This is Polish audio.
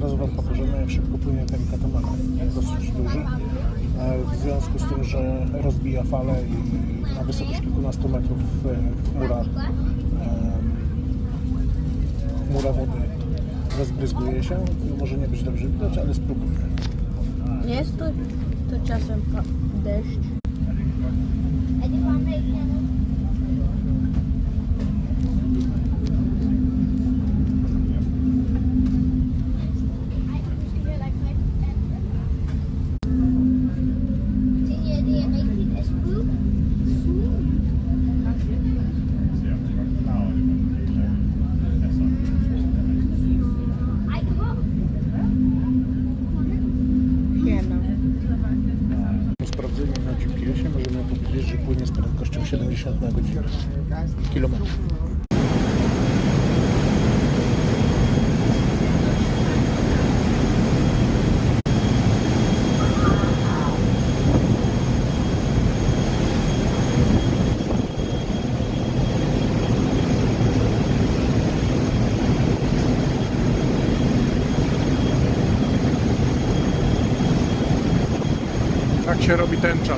razu Wam pokażemy, jak szybko płynie ten katamaran. Dosyć duży. E, W związku z tym, że rozbija fale i na wysokość kilkunastu metrów e, chmura, em, chmura wody rozbryzguje się. Może nie być dobrze widać, ale spróbujmy. Jest to, to czasem deszcz. Na GPS-ie możemy powiedzieć, że płynie z prędkością 70 na godzinę. Kilometrów. Tak się robi tęcza.